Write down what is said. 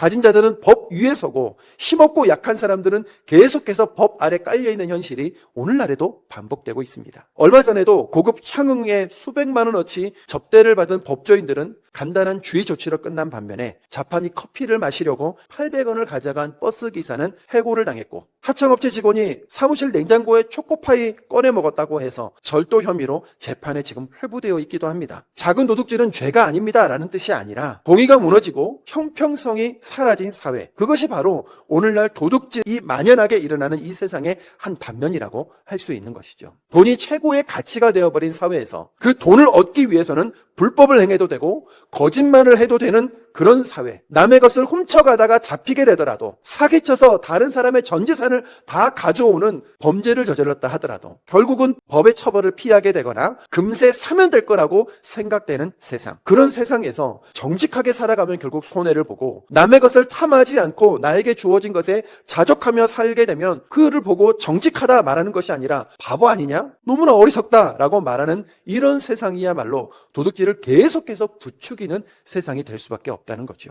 가진 자들은 법 위에 서고 힘없고 약한 사람들은 계속해서 법 아래 깔려 있는 현실이 오늘날에도 반복되고 있습니다. 얼마 전에도 고급 향응에 수백만 원어치 접대를 받은 법조인들은 간단한 주의 조치로 끝난 반면에 자판이 커피를 마시려고 800원을 가져간 버스 기사는 해고를 당했고 하청업체 직원이 사무실 냉장고에 초코파이 꺼내 먹었다고 해서 절도 혐의로 재판에 지금 회부되어 있기도 합니다. 작은 도둑질은 죄가 아닙니다라는 뜻이 아니라 공의가 무너지고 형평성이 사라진 사회 그것이 바로 오늘날 도둑질이 만연하게 일어나는 이 세상의 한 단면이라고 할 수 있는 것이죠. 돈이 최고의 가치가 되어버린 사회에서 그 돈을 얻기 위해서는 불법을 행해도 되고 거짓말을 해도 되는 그런 사회. 남의 것을 훔쳐가다가 잡히게 되더라도 사기쳐서 다른 사람의 전 재산을 다 가져오는 범죄를 저질렀다 하더라도 결국은 법의 처벌을 피하게 되거나 금세 사면 될 거라고 생각되는 세상. 그런 세상에서 정직하게 살아가면 결국 손해를 보고 남의 것을 탐하지 않고 나에게 주어진 것에 자족하며 살게 되면 그를 보고 정직하다 말하는 것이 아니라 바보 아니냐? 너무나 어리석다라고 말하는 이런 세상이야말로 도둑질을 계속해서 부추기는 세상이 될 수밖에 없다 는 거죠.